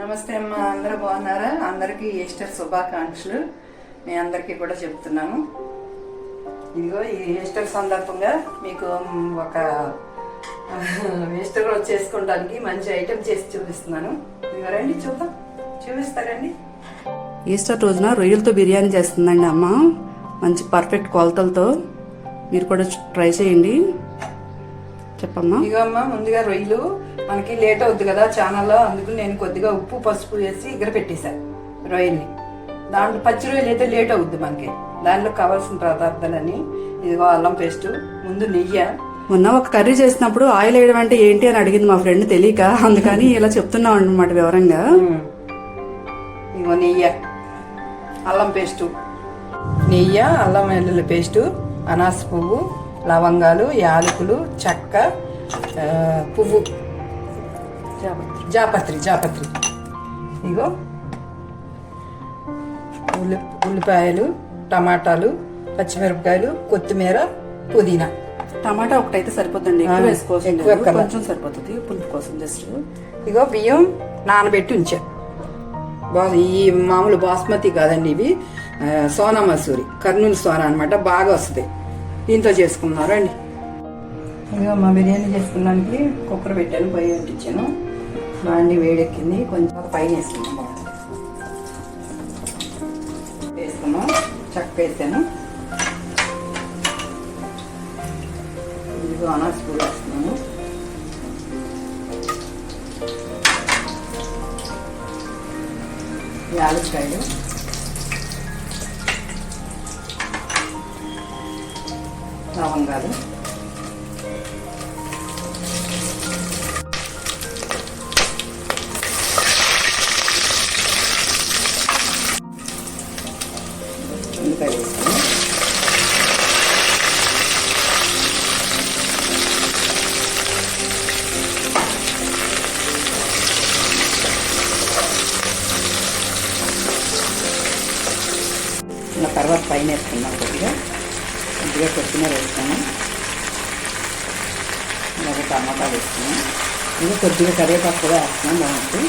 నమస్తే అమ్మ అందరూ బాగున్నారా? అందరికీ ఈస్టర్ శుభాకాంక్షలు. మీ అందరికీ కూడా చెప్తున్నాను. ఇదిగో ఈ ఈస్టర్ సందర్భంగా మీకు ఒక ఈస్టర్ రోజు చేసుకోవడానికి మంచి ఐటెం చేసి చూపిస్తున్నాను. ఇదిగో రండి చూద్దాం. చూపిస్తారండి ఈస్టర్ రోజున రొయ్యలతో బిర్యానీ చేస్తుందండి అమ్మ. మంచి పర్ఫెక్ట్ కొలతలతో. మీరు కూడా ట్రై చేయండి. చెప్పమ్మా. ఇదిగో అమ్మ ముందుగా రొయ్యలు. మనకి లేట్ అవుద్ది కదా ఛానల్లో అందుకు నేను కొద్దిగా ఉప్పు పసుపు వేసి ఎగర పెట్టేశాను రొయ్యల్ని. దాంట్లో పచ్చి రొయ్యలు అయితే లేట్ అవుద్ది మనకి. దాంట్లో కావాల్సిన పదార్థాలని ఇదిగో అల్లం పేస్ట్ ముందు నెయ్యి. మొన్న ఒక కర్రీ చేసినప్పుడు ఆయిల్ వేయడం అంటే ఏంటి అని అడిగింది మా ఫ్రెండ్ తెలియక అందుకని ఇలా చెప్తున్నాం అనమాట వివరంగా. ఇదిగో నెయ్యి అల్లం పేస్టు. నెయ్యి అల్లం వెల్లుల్లి పేస్టు అనాస పువ్వు లవంగాలు యాలకులు చెక్క పువ్వు. జాపత్రి జాపత్రి. ఇగో. ఉల్లి ఉల్లిపాయలు టమాటాలు పచ్చిమిరపకాయలు కొత్తిమీర పుదీనా. టమాటా ఒకటైతే సరిపోతుంది ఎక్కువ. కొంచెం సరిపోతుంది. పులుపు కోసం జస్ట్. ఇగో బియ్యం నానబెట్టి ఉంచా. బా ఈ మామూలు బాస్మతి కాదండి ఇవి. సోనా మసూరి. కర్నూలు సోనా అనమాట బాగా వస్తుంది. దీంతో చేసుకున్నారు అండి. ఇదిగో మా బిర్యానీ చేసుకున్నానికి కుక్కర్ పెట్టాను పొయ్యి అంటించాను. బాండి వేడెక్కింది కొంచెం పైన వేసుకున్నాం. వేసుకున్నాం చక్క వేసాను. ఇదిగో అనాస్ కూడా వేస్తున్నాను యాలక్కాయలు. లవంగాలు ఉల్లిపాయ వేస్తున్నాం ఇది కొద్దిగా కరివేపాకు కూడా వేస్తున్నాం బాగుంటుంది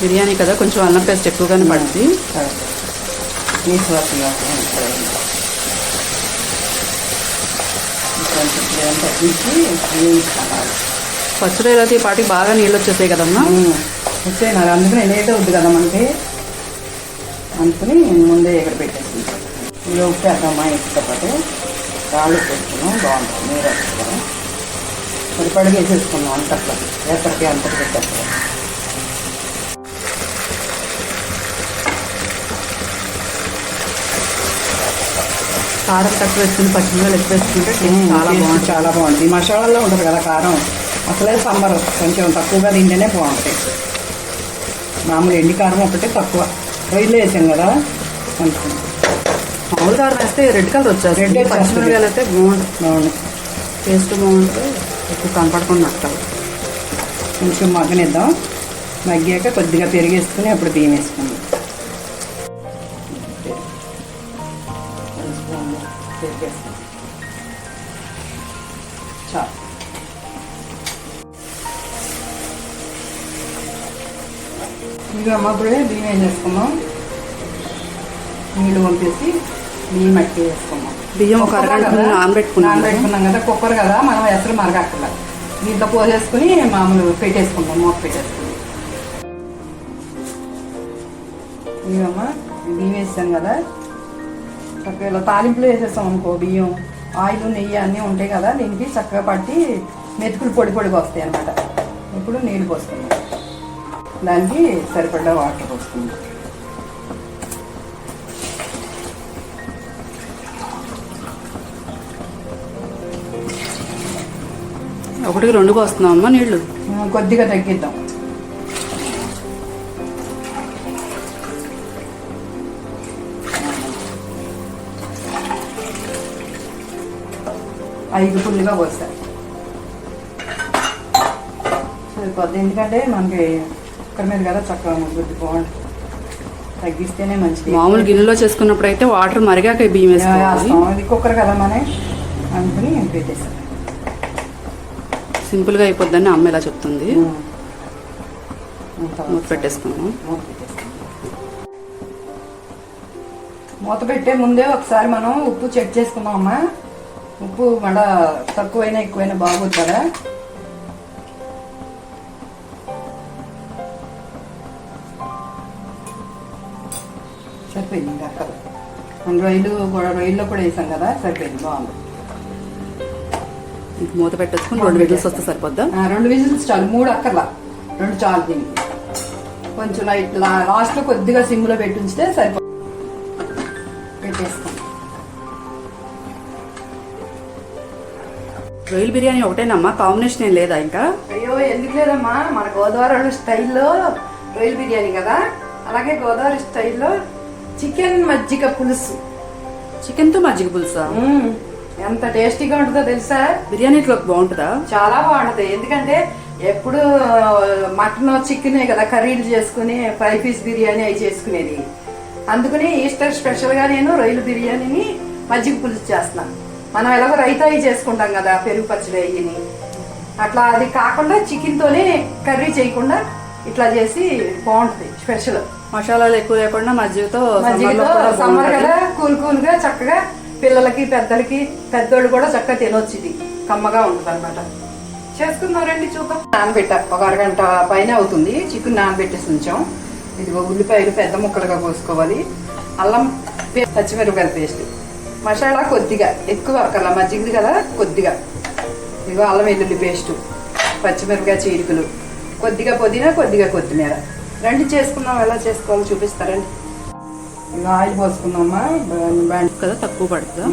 బిర్యానీ కదా కొంచెం అల్లం పేస్ట్ ఎక్కువగానే పడుతుంది నీసు వాసన కొంచెం ఇదంతా తగ్గించి వేయించుకోవాలి అయితే పాటికి బాగా నీళ్ళు వచ్చేసాయి కదమ్మా. వచ్చాయి నాకు అందుకనే లేట్ అవుద్ది కదా మనకి. అందుకని ముందే ఎక్కడ పెట్టేసి ఇది ఉప్పు వేద్దామా ఇష్టపడి రాళ్ళు పెట్టుకున్నాం బాగుంటుంది. మీరు వస్తారు సరిపడిగా వేసేసుకున్నాం అంతట్లో. ఎక్కడికి అంతటి పెట్టేస్తాం కారం తక్కువ వేసుకుని పచ్చిమిరపకాయలు ఎక్కువ వేసుకుంటే చాలా బాగుంటుంది. చాలా బాగుంటుంది. ఈ మసాలాల్లో ఉంటుంది కదా కారం? అసలే సమ్మర్ కొంచెం తక్కువగా తింటేనే బాగుంటాయి. మామూలు ఎండి కారం ఒకటే తక్కువ. రొయ్యలు వేసాం కదా? కొంచెం. మామూలు కారం వేస్తే రెడ్ కలర్ Red వచ్చేస్తుంది. పచ్చిమిరపకాయలు అయితే బాగుంటుంది బాగుంది. టేస్ట్ బాగుంటే ఎక్కువ కనపడకుండా నట్టాలి కొంచెం మగ్గనిద్దాం. మగ్గాక కొద్దిగా పెరిగేసుకుని అప్పుడు బియ్యం వేసుకుందాం చాలు ఇంకా అమ్మప్పుడే బియ్యం ఏం చేసుకున్నాం నీళ్ళు పంపేసి బియ్యం మట్టి వేసుకున్నాం బియ్యం ఒక నానబెట్టుకున్నాం కదా. కుక్కర్ కదా మనం ఎసరు మరగక్కర్లేదు దీంట్లో పోసేసుకుని మామూలు పెట్టేసుకుంటాం మూత పెట్టేసుకుని ఇవమ్మా బియ్యం వేసాం కదా. ఇలా తాలింపులు వేసేస్తాం అనుకో బియ్యం. ఆయిల్ నెయ్యి అన్నీ ఉంటాయి కదా దీనికి చక్కగా పట్టి మెతుకులు పొడి పొడిగా వస్తాయి అన్నమాట. ఇప్పుడు నీళ్ళు పోసుకుందాం. దానికి సరిపడ్డ వాటర్ పోసుకుందాం. ఒకటికి రెండు నీళ్ళు ఆ, కొద్దిగా తగ్గిద్దాం. ఐదు ఫుల్గా పోస్తారు సరిపోద్ది. ఎందుకంటే మనకి కుక్కర్ మీద కదా చక్కగా ముగ్గుద్ది బాగుంటుంది తగ్గిస్తేనే మంచిది. మామూలు గిన్నెలో చేసుకున్నప్పుడు అయితే వాటర్ మరిగాక బియ్యం వేస్తాం ఇది కుక్కర్ కదా మన. అందుకని పెట్టేస్తాం సింపుల్గా అయిపోద్దని అమ్మ ఇలా చెప్తుంది. మూత మూత పెట్టేసుకున్నాం మూత పెట్టేస్తాం. మూత పెట్టే ముందే ఒకసారి మనం ఉప్పు చెక్ చేసుకుందాం అమ్మా. ఉప్పు మళ్ళా తక్కువైనా ఎక్కువైనా బాగోదు కదా సరిపోయింది ఇంకా అక్కడ. రొయ్యలు కూడా రొయ్యల్లో కూడా వేసాం కదా సరిపోయింది బాగుంది. మూత పెట్టేసుకుని రెండు విజిల్స్ వస్తే సరిపోద్దా? రెండు విజిల్స్ చాలు మూడు అక్కర్లా. రెండు చాలు దీనికి. కొంచెం లైట్ లాస్ట్లో కొద్దిగా సిమ్లో పెట్టి ఉంచితే సరిపో పెట్టేస్తాం. రొయ్యల బిర్యానీ ఒకటేనమ్మా? కాంబినేషన్ ఏం లేదా ఇంకా? అయ్యో ఎందుకు లేదమ్మా? మన గోదావరి స్టైల్లో రొయ్యల బిర్యానీ కదా. అలాగే గోదావరి స్టైల్లో చికెన్ మజ్జిగ పులుసు. చికెన్తో మజ్జిగ పులుసా. ఎంత టేస్టీగా ఉంటుందో తెలుసా? బిర్యానీలోకి బాగుంటుందా? చాలా బాగుంటది. ఎందుకంటే ఎప్పుడు మటన్ చికెన్ కదా కర్రీలు చేసుకుని ఫ్రై పీస్ బిర్యానీ అవి చేసుకునేది. అందుకని ఈస్టర్ స్పెషల్గా నేను రొయ్యల బిర్యానీని మజ్జిగ పులుసు చేస్తున్నాను. మనం ఎలాగో రైతాయి చేసుకుంటాం కదా పెరుగు పచ్చడి అయ్యిని. అట్లా అది కాకుండా చికెన్ తోనే కర్రీ చేయకుండా ఇట్లా చేసి బాగుంటది స్పెషల్ మసాలాలు ఎక్కువ లేకుండా మజ్జిగతో మజ్జిగతో సమ్మర్. కదా కూల్ కూల్గా చక్కగా పిల్లలకి పెద్దలకి పెద్దోళ్ళు కూడా చక్కగా తినొచ్చు ఇది. కమ్మగా ఉంటుంది అనమాట చేసుకుందాం రండి చూద్దాం. నానబెట్ట ఒక అరగంట పైన అవుతుంది. చికెన్ నానబెట్టేసి ఉంచాం. ఇదిగో ఉల్లిపాయలు పెద్ద ముక్కలుగా కోసుకోవాలి. అల్లం పచ్చిమిరపకాయల పేస్ట్. మసాలా కొద్దిగా ఎక్కువ అక్కర్లా మజ్జిగది కదా కొద్దిగా. ఇదిగో అల్లం వెల్లుల్లి పేస్ట్ పచ్చిమిరపకాయ చీరికలు కొద్దిగా పుదీనా కొద్దిగా కొత్తిమీర. రండి చేసుకుందాం ఎలా చేసుకోవాలో చూపిస్తారండి. ఇక ఆయిల్ పోసుకుందామా? కదా తక్కువ పడుతుందా?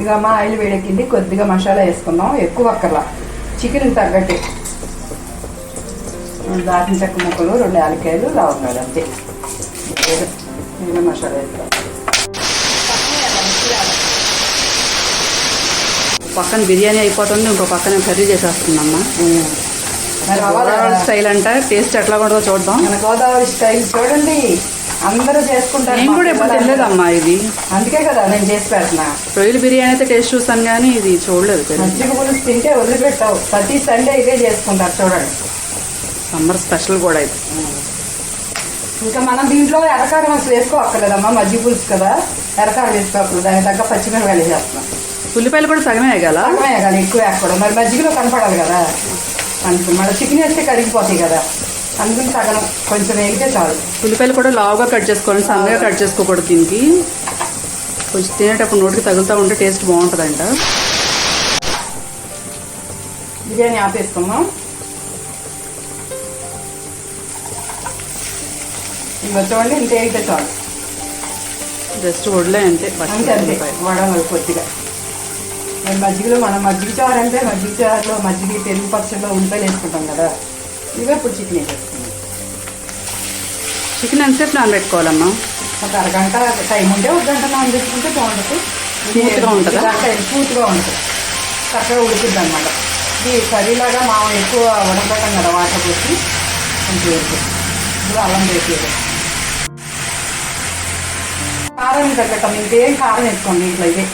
ఇక అమ్మ ఆయిల్ వేడెక్కింది. కొద్దిగా మసాలా వేసుకుందాం ఎక్కువ అక్కర్లా చికెన్ తగ్గట్టు. దాచిన చెక్క ముక్కలు రెండు యాలకాయలు లవంగాలు అంతే. ఇక మసాలా వేస్తాం పక్కన బిర్యానీ అయిపోతుంది ఇంకో పక్కన కర్రీ చేసేస్తుందమ్మా గోదావరి. స్టైల్ అంట టేస్ట్ ఎట్లా ఉంటుందో చూద్దాం. మన గోదావరి స్టైల్ చూడండి. అందరూ చేసుకుంటారు నేను కూడా ఎప్పుడు. తినలేదమ్మా ఇది. అందుకే కదా నేను చేసి పెడుతున్నా రొయ్యల బిర్యానీ అయితే టేస్ట్ చూసాను కానీ ఇది చూడలేదు పెరుగు. మజ్జిగ పులుసు తింటే వదిలిపెట్టావు. ప్రతి సండే ఇదే చేసుకుంటారు చూడండి. సమ్మర్ స్పెషల్ కూడా ఇది. ఇంకా మనం దీంట్లో ఎర్రకారం అసలు వేసుకోక్కర్లేదమ్మా మజ్జిగ పులుసు కదా. ఎర్రకారం వేసుకోకూడదు దానికి తగ్గ పచ్చిమిరపకాయలు వేసేస్తున్నాం. ఉల్లిపాయలు కూడా సగమే వేయగల? సగమే కానీ ఎక్కువ వేయకూడదు. మరి మజ్జిగలో కనపడాలి కదా. అందుకని మళ్ళీ చికెన్ వేస్తే కరిగిపోతాయి కదా. అందుకని సగం కొంచెం వేగితే చాలు. ఉల్లిపాయలు కూడా లావుగా కట్ చేసుకోవాలి సన్నగా కట్ చేసుకోకూడదు దీనికి. కొంచెం తినేటప్పుడు నోటికి తగులుతూ ఉంటే టేస్ట్ బాగుంటుందంట. బిర్యానీ ఆపేసుకుందాం వచ్చేవాళ్ళు ఇంత వేగితే చాలు. జస్ట్ వడ్లే అంతే అంతే. వడలు కొద్దిగా. మరి మజ్జిగలో మనం మజ్జిగ చారు అంటే మజ్జిగ చారులో మజ్జిగ పెరుగు పచ్చడిలో ఉల్లిపాయలు వేసుకుంటాం కదా. ఇవే ఇప్పుడు చికెన్ వేసేసుకున్నాం చికెన్ ఎంతసేపు నానబెట్టుకోవాలమ్మా? ఒక అరగంట టైం ఉంటే ఒక గంట నానబెట్టుకుంటే బాగుంటుంది. స్మూత్గా ఉంటుందా? స్మూత్గా ఉంటుంది. చక్కగా ఉడుకుద్ది అనమాట ఇది కర్రీలాగా మా ఎక్కువ ఉడకబెట్టం కదా వాటర్ పోసి కొంచెం ఇప్పుడు అల్లం వేసి కారం తగ్గటం ఇంకేం కారం వేసుకోండి ఇంట్లో ఇదే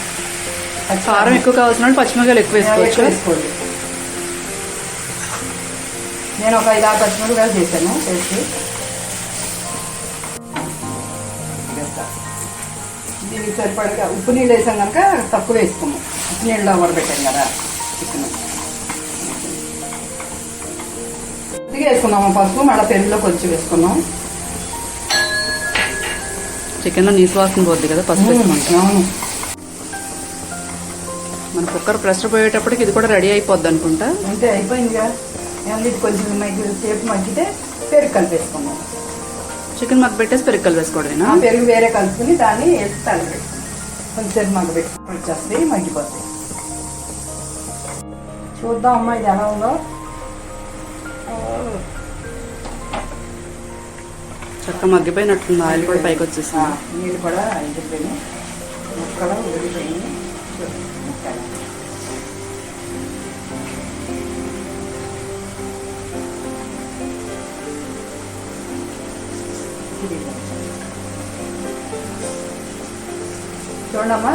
కారం ఎక్కువ కావాల్సిన పచ్చిమిరకాయలు ఎక్కువ వేసుకోవచ్చు వేసుకోండి. నేను ఒక ఐదు ఆరు పచ్చిమిరపకాయలు చేశాను చేసి దీనికి సరిపడగా ఉప్పు నీళ్ళు వేసాం కనుక తక్కువ వేసుకున్నాం ఉప్పు నీళ్ళలో ఉడబెట్టాం కదా చికెన్. కొద్దిగా వేసుకున్నాము పసుపు? మళ్ళీ పెరుగులో కొంచెం వేసుకున్నాం చికెన్ నీసు వాసన పోద్ది కదా పసుపు వేసుకుంటాం మన కుక్కర్ ప్రెషర్ పోయేటప్పటికి ఇది కూడా రెడీ అయిపోద్ది అనుకుంటా. అంతే అయిపోయిందిగా ఇది కొంచెం మగ్గి సేపు మగ్గితే పెరుగు కలిపేసుకున్నాం చికెన్ మగ్గ పెట్టేసి పెరుగు వేసుకోవడమేనా ఆ పెరుగు వేరే కలుపుకుని దాన్ని వేసి కొంచెం మగ్గబెట్టి వచ్చేస్తాయి మగ్గిపోతాయి చూద్దాం అమ్మా ఇది ఎలా ఉందో. చక్క మగ్గిపోయినట్టుంది ఆయిల్ కూడా పైకి వచ్చేసింది. నీళ్ళు కూడా చూడమ్మా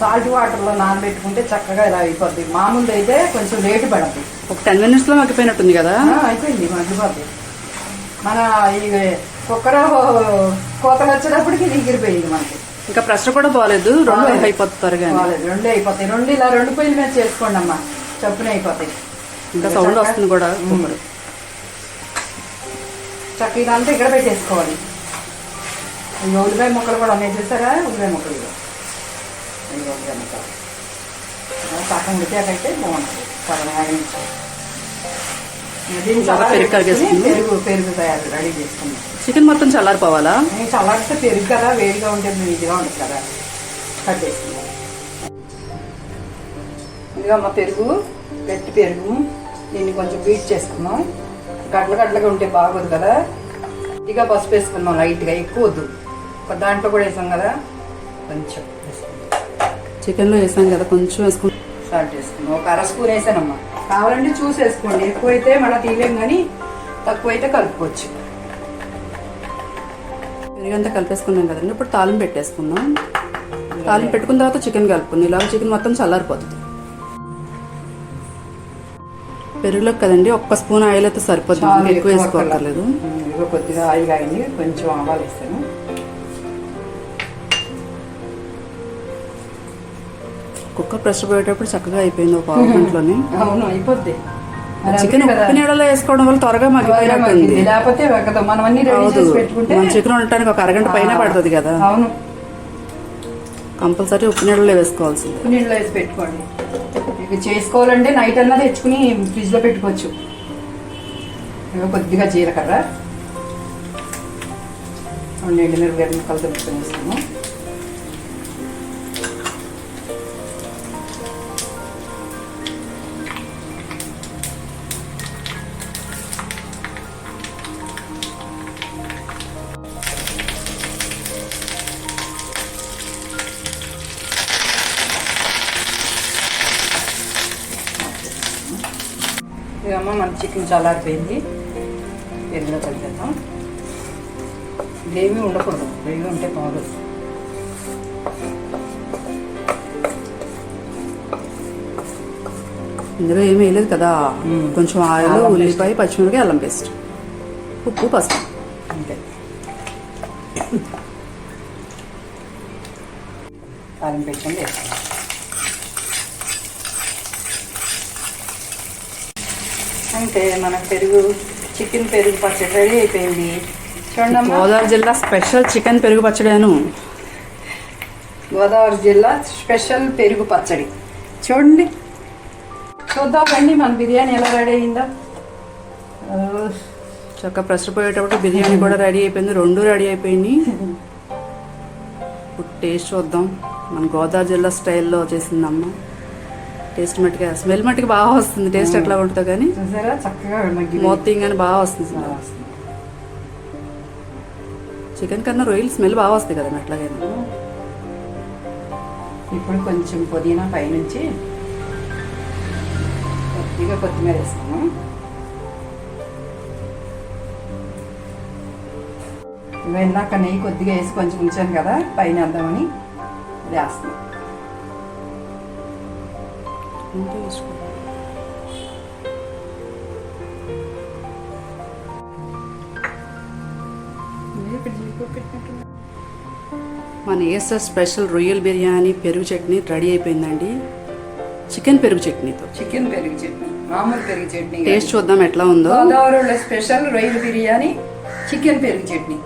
సాల్ట్ వాటర్లో నానబెట్టుకుంటే చక్కగా ఇలా అయిపోద్ది. మామూలు అయితే కొంచెం లేట్ పడదు ఒక టెన్ మినిట్స్లో మగ్గిపోయినట్టుంది కదా? అయిపోయింది మగ్గిపోద్ది. మన ఈ కుక్కర కోతలు వచ్చేటప్పటికి ఇది ఎగిరిపోయింది మనకి. ఇంకా ప్రెషర్ కూడా బాగాలేదు రెండు. అయిపోతారు బాగాలేదు రెండే అయిపోతాయి. రెండు ఇలా రెండు పొయ్యిల మీద చేసుకోండి అమ్మా. చప్పున అయిపోతాయి. ఇంకా సౌండ్ వస్తుంది కూడా. కుక్కర్ చక్క ఇదంతా ఇక్కడ పెట్టేసుకోవాలి. ఉల్లిపాయ ముక్కలు కూడా ఉన్నాయి చూసారా? ఉల్లిపాయ ముక్కలు ఉల్లిపాయ ముక్కలు. సగం ఉడికాకైతే బాగుంటుంది. సగం ఆగించాలి పెరుగు. పెరుగు పెరుగు తయారు రెడీ చేసుకుందాం చికెన్ మొత్తం చల్లారిపోవాలా? నేను చల్లారిస్తే పెరుగు కదా వేడిగా ఉంటే ఇదిగా ఉంటుంది కదా. కట్టేసుకుందాం ఇదిగా మా పెరుగు గట్టి పెరుగు. దీన్ని కొంచెం బీట్ చేసుకుందాం గడ్ల గడ్లగా ఉంటే బాగోదు కదా. ఇదిగా పసుపు వేసుకుందాం లైట్గా ఎక్కువ వద్దు. దాంట్లో కూడా వేసాం కదా. కొంచెం. చికెన్లో వేసాం కదా కొంచెం వేసుకుంటాం సాల్ట్ వేసుకుందాం ఒక అర స్పూన్ వేసానమ్మా. కావాలంటే చూసేసుకోండి. ఎక్కువైతే మన తీయలేం కానీ తక్కువైతే కలుపుకోవచ్చు. పెరుగంతా కలిపేసుకున్నాం కదండి. ఇప్పుడు తాళం పెట్టేసుకుందాం. తాళం పెట్టుకున్న తర్వాత చికెన్ కలుపుకుంది. ఇలా చికెన్ మొత్తం చల్లారిపోతుంది. పెరుగులోకి కదండి ఒక్క స్పూన్ ఆయిల్ అయితే సరిపోతుంది. ఎక్కువ ఎక్కువ వేసుకోవట్లేదు కొద్దిగా ఆయిల్ కాగింది కొంచెం ఆవాలు వేస్తాను కుక్కర్ ప్రెషర్ పోయేటప్పుడు చక్కగా అయిపోయింది ఒక పావు గంటలోనే. అవును అయిపోద్ది. చికెన్ ఉప్పు నీళ్ళలో వేసుకోవడం వల్ల త్వరగా మగ్గిపోయినట్టుంది. లేకపోతే మనం అన్ని రెడీ అవదు. చేసి పెట్టుకుంటే మన చికెన్ ఉండటానికి ఒక అరగంట పైన పడుతుంది కదా. అవును. కంపల్సరీ ఉప్పు నీళ్ళలో వేసుకోవాల్సింది. ఉప్పు నీళ్ళు వేసి పెట్టుకోండి. ఇవి చేసుకోవాలంటే నైట్ అన్నా తెచ్చుకుని ఫ్రిడ్జ్లో పెట్టుకోవచ్చు కొద్దిగా జీలకర్ర. రెండు ఎండుమిరపకాయలు ముక్కలు తుడుచుకొని ఇదమ్మా మన చికెన్ చల్లారిపోయింది పెరుగులో కలిపేద్దాం. గ్రేవీ ఉండకూడదు. గ్రేవీ ఉంటే బాగోదు. ఇందులో ఏమీ వేయలేదు కదా. కొంచెం ఆయిల్ అల్లం పేస్ట్. ఉల్లిపాయ పచ్చిమిరపకాయ అల్లం పేస్ట్. ఉప్పు పసుపు. అంతే. కారం పెట్టుకొని వేస్తాం అంటే మన పెరుగు చికెన్ పెరుగు పచ్చడి రెడీ అయిపోయింది. చూడమ్మా గోదావరి జిల్లా స్పెషల్ చికెన్ పెరుగు పచ్చడాను గోదావరి జిల్లా స్పెషల్ పెరుగు పచ్చడి. చూడండి. చూద్దాం రండి మన బిర్యానీ ఎలా రెడీ అయిందో. ప్రెషర్ పోయేటప్పుడు బిర్యానీ కూడా రెడీ అయిపోయింది రెండు రెడీ అయిపోయినాయి. ఇప్పుడు టేస్ట్ చూద్దాం. మన గోదావరి జిల్లా స్టైల్లో చేసిందమ్మ. టేస్ట్ మట్టుగా స్మెల్ మట్టుకు బాగా వస్తుంది. టేస్ట్ ఎట్లా ఉంటుందో కానీ చూసారా? చక్కగా మగ్గి మూత కానీ బాగా వస్తుంది. చికెన్ కన్నా రొయ్యలు స్మెల్ బాగా వస్తాయి కదా ఎట్లాగైనా ఇప్పుడు కొంచెం పుదీనా పైనుంచి కొద్దిగా కొత్తిమీర వేస్తాము ఇందాక నెయ్యి కొద్దిగా వేసి కొంచెం ఉంచాను కదా పైన వేద్దామని. ఇది వేసుకో. మన ఏసర్ స్పెషల్ రొయ్యల్ బిర్యానీ పెరుగు చట్నీ రెడీ అయిపోయిందండి. చికెన్ పెరుగు చట్నీతో చికెన్ పెరుగు చట్నీ మామూలు పెరుగు చట్నీ. టేస్ట్ చూద్దాం ఎట్లా ఉందో. గోదావరిలో స్పెషల్ రొయ్యల బిర్యానీ చికెన్ పెరుగు చట్నీ.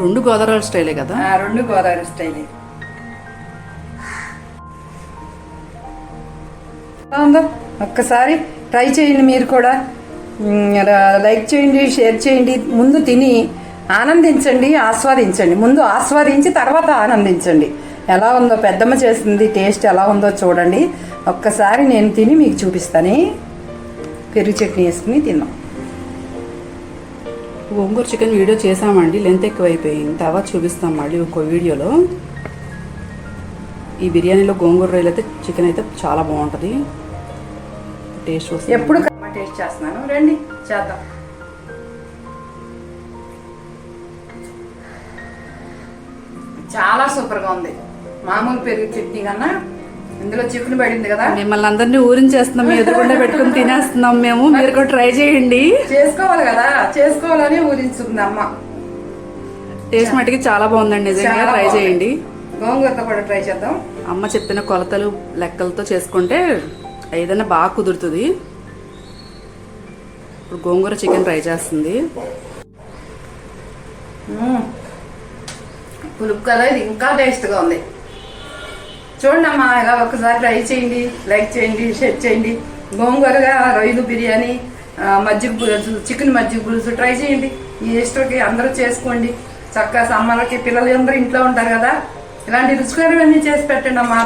రెండు గోదావరి స్టైలే కదా? ఆ, రెండు గోదావరి స్టైలే. ఉందో? ఒక్కసారి ట్రై చేయండి మీరు కూడా. లైక్ చేయండి షేర్ చేయండి. ముందు తిని ఆనందించండి ఆస్వాదించండి. ముందు ఆస్వాదించి తర్వాత ఆనందించండి. ఎలా ఉందో పెద్దమ్మ చేస్తుంది టేస్ట్ ఎలా ఉందో చూడండి. ఒక్కసారి నేను తిని మీకు చూపిస్తాను. పెరుగు చట్నీ వేసుకుని తిన్నాం. గోంగూర చికెన్ వీడియో చేసామండి లెంత్ ఎక్కువైపోయింది. తర్వాత చూపిస్తాం మళ్ళీ ఇంకో వీడియోలో. ఈ బిర్యానీలో గోంగూర రొయ్యలు అయితే చికెన్ అయితే చాలా బాగుంటుంది. టేస్ట్ వస్తుంది ఎప్పుడు టేస్ట్ చేస్తున్నాను. రండి చేద్దాం. చాలా సూపర్గా ఉంది. మామూలు పెరుగు చట్నీ కన్నా ఇందులో చికెన్ పడింది కదా. మిమ్మల్ని అందరినీ ఊరించేస్తున్నాం ఎదురుకుండా పెట్టుకుని తినేస్తున్నాం మేము. మీరు కూడా ట్రై చేయండి. చేసుకోవాలి కదా. చేసుకోవాలని ఊరించుకుంది అమ్మ. టేస్ట్ మటుకి చాలా బాగుందండి. నిజంగా ట్రై. చేయండి. గోంగూరతో కూడా ట్రై చేద్దాం. అమ్మ చెప్పిన కొలతలు లెక్కలతో చేసుకుంటే ఏదైనా బాగా కుదురుతుంది. ఇప్పుడు గోంగూర చికెన్ ట్రై చేస్తుంది. పులుపు కదా ఇది ఇంకా టేస్ట్గా ఉంది. చూడండి అమ్మా ఇలా ఒకసారి ట్రై చేయండి లైక్ చేయండి షేర్ చేయండి. గోంగూరగా రొయ్యలు బిర్యానీ మజ్జిగ పులుసు చికెన్ మజ్జిగ పులుసు ట్రై చేయండి. ఈ ఇష్టకి అందరూ చేసుకోండి. చక్కగా సమ్మర్కి పిల్లలు అందరూ ఇంట్లో ఉంటారు కదా. ఇలాంటి రుచికరమన్నీ చేసి పెట్టండి అమ్మా